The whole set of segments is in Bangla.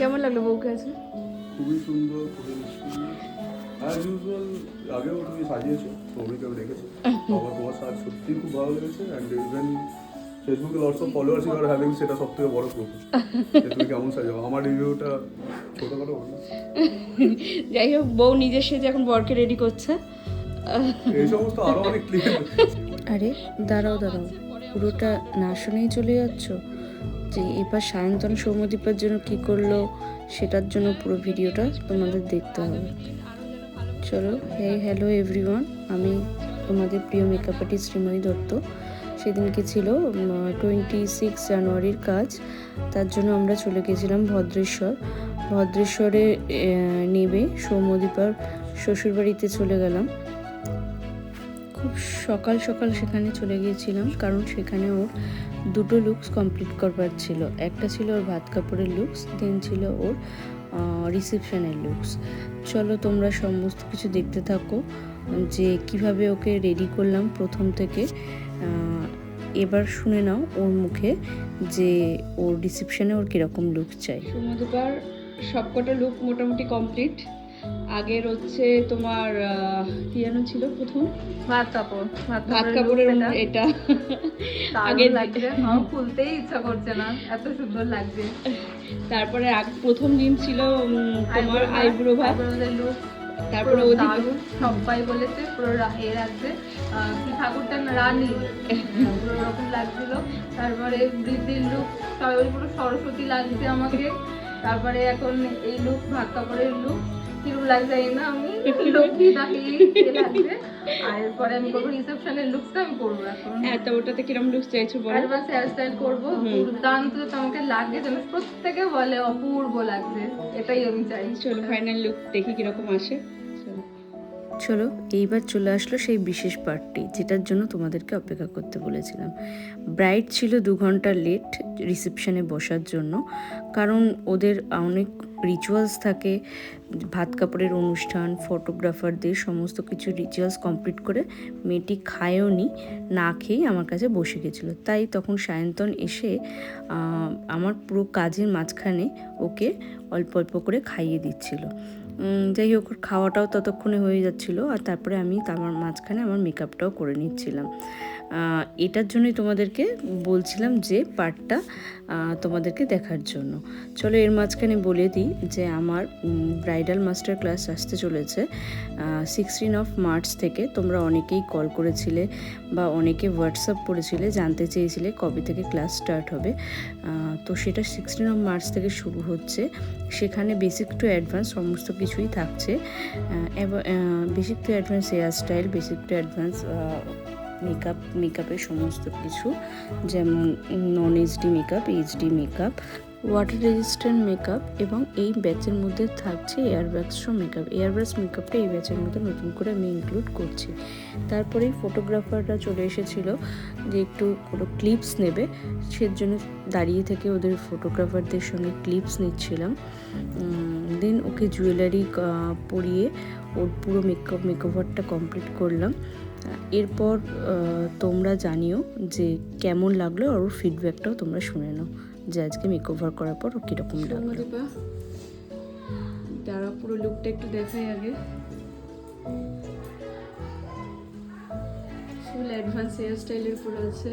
কেমন লাগল বউকে আছে খুবই সুন্দর খুবই মিষ্টি। অ্যাজ ইউজুয়াল আগেও তুমি সাজিয়েছো দেখেছি। আমার তোমার সাজ সত্যিই খুব ভালো লেগেছে অ্যান্ড ইভেন ফেসবুকে lots of followers you are having সেটা সব থেকে বড় প্রুফ তুমি কেমন সাজাও? আমার রিভিউটা ছোটোখাটো হবে যাই হোক বউ নিজের সেজে এখন বরকে রেডি করছে। এই সমস্ত আরও অনেক ক্লিয়ার আরে দাঁড়াও দাঁড়াও। পুরোটা না শুনেই চলে যাচ্ছ? যে এবার সায়ন্তন সৌম্যদীপের জন্য কি করল সেটার জন্য পুরো ভিডিওটা তোমাদের দেখতে হবে। চলো হে হ্যালো এভরিওয়ান আমি তোমাদের প্রিয় মেকআপ আর্টিস্ট শ্রীময়ী দত্ত। সেদিনকে ছিল টোয়েন্টি সিক্স জানুয়ারির কাজ। তার জন্য আমরা চলে গেছিলাম ভদ্রেশ্বর। ভদ্রেশ্বরে নেবে সৌম্যদীপার শ্বশুরবাড়িতে চলে গেলাম। খুব সকাল সকাল সেখানে চলে গিয়েছিলাম, কারণ সেখানে ওর দুটো লুকস কমপ্লিট করবার ছিল। একটা ছিল ওর ভাত কাপড়ের লুকস দেন ছিল ওর রিসেপশনের লুকস চলো তোমরা সমস্ত কিছু দেখতে থাকো, যে কীভাবে ওকে রেডি করলাম প্রথম থেকে। এবার শুনে নাও ওর মুখে যে ওর রিসেপশনে ওর কীরকম লুক চাই। সুমধুকার সবকটা লুক মোটামুটি কমপ্লিট আগের হচ্ছে তোমার কি যেন ছিল প্রথম? ভাত কাপড়। ভাত কাপড়ের এটা। আগে লাগছে। খুলতেই ইচ্ছা করছে না। এত সুন্দর লাগছে। তারপরে প্রথম দিন ছিল তোমার আইব্রো ভাত। লুক তারপরে দারুণ। সবাই বলেছে পুরো এ লাগছে কি ঠাকুরটা রানী। পুরো ওরকম লাগছিল। তারপরে বৃদ্ধির লুক সবাই পুরো সরস্বতী লাগছে আমাকে। তারপরে এখন এই লুক ভাত কাপড়ের লুক লাগছে এই না আমি? লক্ষ্মী লাগছে আর এরপরে আমি করব রিসেপশনের লুকসটা আমি করব এখন। হ্যাঁ তো ওটাতে কিরম লুক চাইছো বলো? অ্যাডভান্স হেয়ার স্টাইল করব। দুর্দান্ত যাতে আমাকে লাগে যেন প্রত্যেকে বলে অপূর্ব লাগছে। এটাই আমি চাই। চলো ফাইনাল লুক দেখি কীরকম আসে। চলো। চলো এইবার চলে আসলো সেই বিশেষ পার্টটি যেটার জন্য তোমাদেরকে অপেক্ষা করতে বলেছিলাম। ব্রাইড ছিল দু ঘণ্টা লেট রিসেপশনে বসার জন্য কারণ ওদের অনেক রিচুয়ালস থাকে, ভাত কাপড়ের অনুষ্ঠান ফটোগ্রাফারদের সমস্ত কিছু রিচুয়ালস কমপ্লিট করে মেয়েটি খায়ও নি, না খেয়েই আমার কাছে বসে গেছিল। তাই তখন সায়ন্তন এসে আমার পুরো কাজের মাঝখানে ওকে অল্প অল্প করে খাইয়ে দিচ্ছিল। যাই হোক খাওয়াটাও ততক্ষণে হয়ে যাচ্ছিল আর তারপরে আমি তার মাঝখানে আমার মেকআপটাও করে নিচ্ছিলাম। এটার জন্যই তোমাদেরকে বলছিলাম যে পার্টটা তোমাদেরকে দেখার জন্য। চলো এর মাঝখানে বলে দিই যে আমার ব্রাইডাল মাস্টার ক্লাস আসতে চলেছে সিক্সটিন অফ মার্চ থেকে। তোমরা অনেকেই কল করেছিলে বা অনেকে হোয়াটসঅ্যাপ করেছিলে, জানতে চেয়েছিলে কবে থেকে ক্লাস স্টার্ট হবে। তো সেটা সিক্সটিন অফ মার্চ থেকে শুরু হচ্ছে। সেখানে বেসিক টু অ্যাডভান্স সমস্ত কিছুই থাকছে। Basic to advance hair style basic to advance makeup মেকআপের সমস্ত কিছু, যেমন non HD makeup HD makeup water resistant makeup এবং এই ব্যাচের মধ্যে থাকছে এয়ারব্যাগসও মেকআপ এয়ারব্যাগস মেকআপটা এই ব্যাচের মধ্যে নতুন করে আমি ইনক্লুড করছি। তারপরেই ফটোগ্রাফাররা চলে এসেছিল যে একটু কোনো ক্লিপস নেবে। সেজন্য দাঁড়িয়ে থেকে ওদের ফটোগ্রাফারদের সঙ্গে ক্লিপস নিচ্ছিলাম। দেন ওকে জুয়েলারি পরিয়ে ওর পুরো মেকআপ মেকওভারটা কমপ্লিট করলাম। এরপর তোমরা জানিও যে কেমন লাগল আর ওর ফিডব্যাকটাও তোমরা শুনে নাও। যে আজকে মেকওভার করার পর ও কীরকম লাগল? দাঁড়া পুরো লুকটা একটু দেখাই আগে। ফুল অ্যাডভান্স হেয়ার স্টাইলের উপর আছে।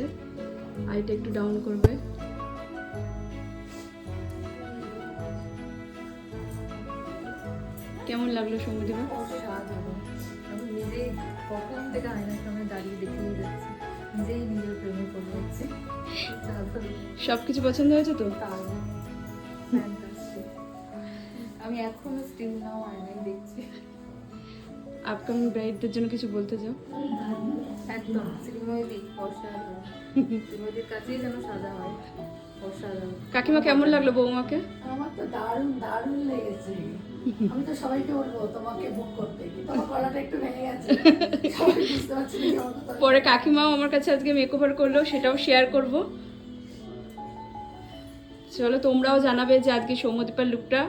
আইটা একটু ডাউন করবে। কেমন লাগল সৌম্যদীপা নিজেই কখন থেকে আয়নার সামনে দাঁড়িয়ে দেখিয়ে যাচ্ছি। নিজেই নিজের প্রেমে পড়ে যাচ্ছি। সব কিছু পছন্দ হয়েছে তো. আমি এখনও স্টিল নাও আয়নায় দেখছি। আপকামিং ব্রাইডদের জন্য কিছু বলতে চাও? একদম শ্রীময়ী অসাধারণ। কাছেই যেন সাজা হয় অসাধারণ। কাকিমা কেমন লাগল বৌমাকে? আমার তো দারুণ দারুণ লেগেছে। আমি তো সবাইকে বলব তোমাকে বুক করতে গলাটা একটু ভেঙে গেছে। পরে কাকিমাও আমার কাছে আজকে মেকওভার করল সেটাও শেয়ার করব। চলো তোমরাও জানাবে যে আজকে সৌম্যদীপার লুকটা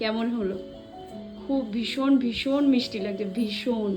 কেমন হলো। খুব ভীষণ ভীষণ মিষ্টি লাগছে ভীষণ।